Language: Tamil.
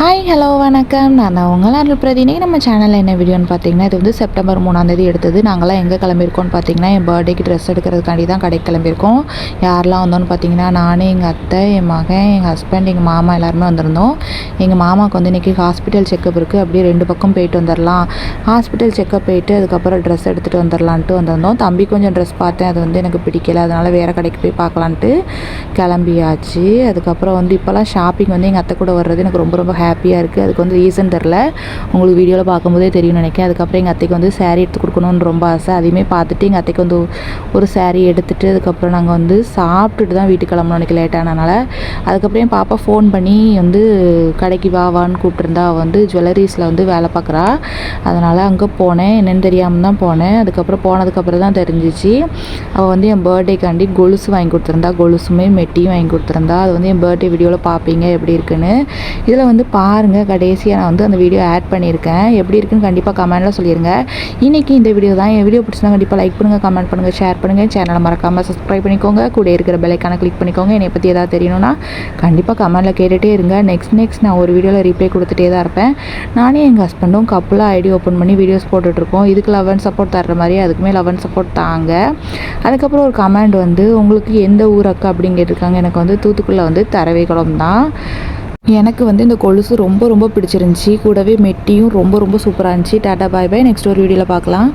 ஹாய் ஹலோ வணக்கம். நான் உங்கள் அருள் பிரதி நம்ம சேனலில் என்ன வீடியோன்னு பார்த்தீங்கன்னா இது வந்து செப்டம்பர் மூணாந்தேதி எடுத்தது. நாங்களாம் எங்கே கிளம்பியிருக்கோம்னு பார்த்தீங்கன்னா என் பர்த்டேக்கு ட்ரெஸ் எடுக்கிறதுக்காண்டி தான் கடைக்கு கிளம்பியிருக்கோம். யாரெல்லாம் வந்தோன்னு பார்த்தீங்கன்னா நானும் எங்கள் அத்தை என் மகன் எங்கள் ஹஸ்பண்ட் எங்கள் மாமா எல்லாருமே வந்திருந்தோம். எங்கள் மாமாவுக்கு வந்து இன்றைக்கி ஹாஸ்பிட்டல் செக்கப் இருக்குது அப்படியே ரெண்டு பக்கம் போயிட்டு வந்துடலாம் ஹாஸ்பிட்டல் செக்கப் போயிட்டு அதுக்கப்புறம் ட்ரெஸ் எடுத்துகிட்டு வந்துடலான்ட்டு வந்திருந்தோம். தம்பி கொஞ்சம் ட்ரெஸ் பார்த்தேன். அது வந்து எனக்கு பிடிக்கல. அதனால் வேறு கடைக்கு போய் பார்க்கலான்ட்டு கிளம்பியாச்சு. அதுக்கப்புறம் வந்து இப்போல்லாம் ஷாப்பிங் வந்து எங்கள் அத்தை கூட வர்றது எனக்கு ரொம்ப ரொம்ப ஹாப்பியாக இருக்குது அதுக்கு வந்து ரீசன் தெரில உங்களுக்கு வீடியோவில் பார்க்கும்போதே தெரியும்னு நினைக்கிறேன். அதுக்கப்புறம் எங்கள் அத்தைக்கு வந்து saree எடுத்து கொடுக்கணுன்னு ரொம்ப ஆசை. அதையுமே பார்த்துட்டு எங்கள் அத்தைக்கு வந்து ஒரு சேரீ எடுத்துகிட்டு அதுக்கப்புறம் நாங்கள் வந்து சாப்பிட்டுட்டு தான் வீட்டுக்கு கிளம்பணும் எனக்கு லேட்டானனால அதுக்கப்புறம் என் பாப்பா ஃபோன் பண்ணி வந்து கடைக்கு வா வான்னு கூப்பிட்டுருந்தா. அவள் வந்து ஜுவல்லரிஸில் வந்து வேலை பார்க்குறா. அதனால் அங்கே போனேன். என்னென்னு தெரியாமல் தான் போனேன். அதுக்கப்புறம் போனதுக்கப்புறம் தான் தெரிஞ்சிச்சு. அவள் வந்து என் பர்த்டேக்காண்டி கொலுசு வாங்கி கொடுத்துருந்தா. கொலுசுமே மெட்டியும் வாங்கி கொடுத்துருந்தா. அது வந்து என் பர்த்டே வீடியோவில் பார்ப்பீங்க எப்படி இருக்குன்னு. இதில் வந்து பாருங்கள் கடைசியாக நான் வந்து அந்த வீடியோ ஆட் பண்ணியிருக்கேன். எப்படி இருக்குன்னு கண்டிப்பாக கமெண்ட்டில் சொல்லிடுங்க இன்றைக்கி இந்த வீடியோ தான். என் வீடியோ பிடிச்சிருந்தா கண்டிப்பாக லைக் பண்ணுங்கள் கமெண்ட் பண்ணுங்கள் ஷேர் பண்ணுங்கள் சேனலை மறக்காமல் சப்ஸ்கிரைப் பண்ணிக்கோங்க. கூட இருக்கிற பெலைக்கான கிளிக் பண்ணிக்கோங்க. என்னை பற்றி எதாவது தெரியணும்னா கண்டிப்பாக கமெண்ட்டில் கேட்டுகிட்டே இருங்க. நெக்ஸ்ட் நெக்ஸ்ட் நான் ஒரு வீடியோவில் ரீப்ளை கொடுத்துட்டே தான் இருப்பேன். நானே எங்கள் ஹஸ்பண்டும் கப்பலாக ஐடி ஓப்பன் பண்ணி வீடியோஸ் போட்டுட்ருக்கோம் இதுக்கு லெவன் சப்போர்ட் தர்ற மாதிரி அதுக்குமே லெவன் சப்போர்ட் தாங்க. அதுக்கப்புறம் ஒரு கமெண்ட் வந்து உங்களுக்கு எந்த ஊர் அக்கா? அப்படின்னு கேட்டிருக்காங்க. எனக்கு வந்து தூத்துக்குள்ளே வந்து தரவைக்குளம் தான். எனக்கு வந்து இந்த கொலுசு ரொம்ப ரொம்ப பிடிச்சிருந்துச்சி. கூடவே மெட்டியும் ரொம்ப ரொம்ப சூப்பராக இருந்துச்சு. டாட்டா பாய் பாய். நெக்ஸ்ட் ஒரு வீடியோவில் பார்க்கலாம்.